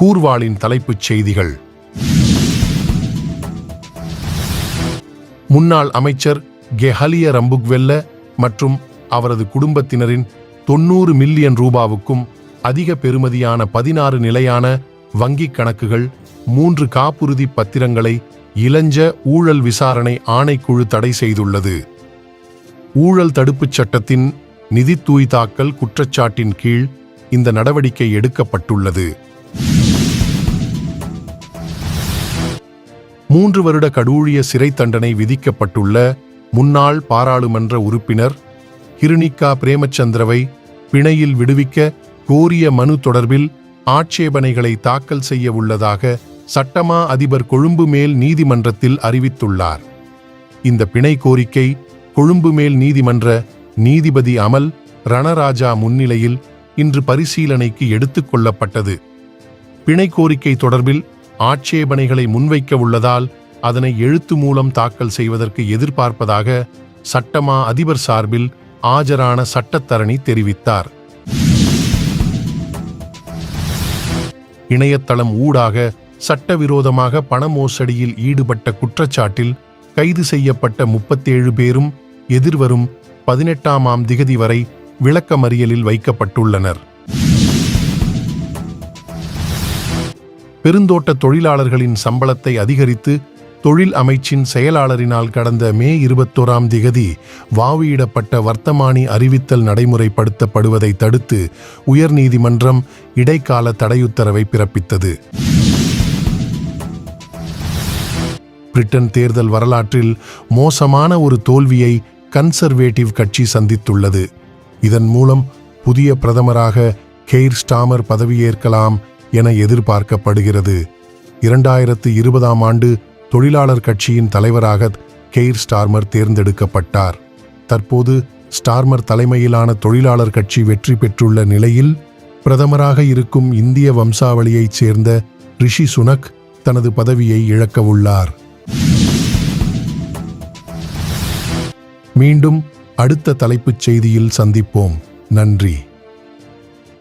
கூர்வாளின் தலைப்புச் செய்திகள். முன்னாள் அமைச்சர் கெஹலிய ரம்புக்வெல்ல மற்றும் அவரது குடும்பத்தினரின் தொண்ணூறு மில்லியன் ரூபாவுக்கும் அதிக பெறுமதியான பதினாறு நிலையான வங்கிக் கணக்குகள் மூன்று காப்புறுதி பத்திரங்களை இளஞ்ச ஊழல் விசாரணை ஆணைக்குழு தடை செய்துள்ளது. ஊழல் தடுப்புச் சட்டத்தின் நிதி தூய்தாக்கல் குற்றச்சாட்டின் கீழ் இந்த நடவடிக்கை எடுக்கப்பட்டுள்ளது. மூன்று வருட கடூழிய சிறை தண்டனை விதிக்கப்பட்டுள்ள முன்னாள் பாராளுமன்ற உறுப்பினர் கிருணிகா பிரேமச்சந்திரவை பிணையில் விடுவிக்க கோரிய மனு தொடர்பில் ஆட்சேபனைகளை தாக்கல் செய்ய உள்ளதாக சட்டமா அதிபர் கொழும்பு மேல் நீதிமன்றத்தில் அறிவித்துள்ளார். இந்த பிணை கோரிக்கை கொழும்பு மேல் நீதிமன்ற நீதிபதி அமல் ரணராஜா முன்னிலையில் இன்று பரிசீலனைக்கு எடுத்துக்கொள்ளப்பட்டது பிணை கோரிக்கை தொடர்பில் ஆட்சேபனைகளை முன்வைக்க உள்ளதால் அதனை எழுத்து மூலம் தாக்கல் செய்வதற்கு எதிர்பார்ப்பதாக சட்டமா அதிபர் சார்பில் ஆஜரான சட்டத்தரணி தெரிவித்தார். இணையதளம் ஊடாக சட்டவிரோதமாக பண மோசடியில் ஈடுபட்ட குற்றச்சாட்டில் கைது செய்யப்பட்ட முப்பத்தேழு பேரும் எதிர்வரும் பதினெட்டாம் ஆம் திகதி வரை விளக்கமறியலில் வைக்கப்பட்டுள்ளனர். பெருந்தோட்ட தொழிலாளர்களின் சம்பளத்தை அதிகரித்து தொழில் அமைச்சின் செயலாளரினால் கடந்த மே இருபத்தோராம் திகதி வாவியிடப்பட்ட வர்த்தமானி அறிவித்தல் நடைமுறைப்படுத்தப்படுவதை தடுத்து உயர்நீதிமன்றம் இடைக்கால தடையுத்தரவை பிறப்பித்தது. பிரிட்டன் தேர்தல் வரலாற்றில் மோசமான ஒரு தோல்வியை கன்சர்வேட்டிவ் கட்சி சந்தித்துள்ளது. இதன் மூலம் புதிய பிரதமராக கெய்ர் ஸ்டாமர் பதவியேற்கலாம் என எதிர்பார்க்கப்படுகிறது. இரண்டாயிரத்து இருபதாம் ஆண்டு தொழிலாளர் கட்சியின் தலைவராக கெய்ர் ஸ்டார்மர் தேர்ந்தெடுக்கப்பட்டார். தற்போது ஸ்டார்மர் தலைமையிலான தொழிலாளர் கட்சி வெற்றி பெற்றுள்ள நிலையில் பிரதமராக இருக்கும் இந்திய வம்சாவளியைச் சேர்ந்த ரிஷி சுனக் தனது பதவியை இழக்கவுள்ளார் மீண்டும் அடுத்த தலைப்புச் செய்தியில் சந்திப்போம். நன்றி.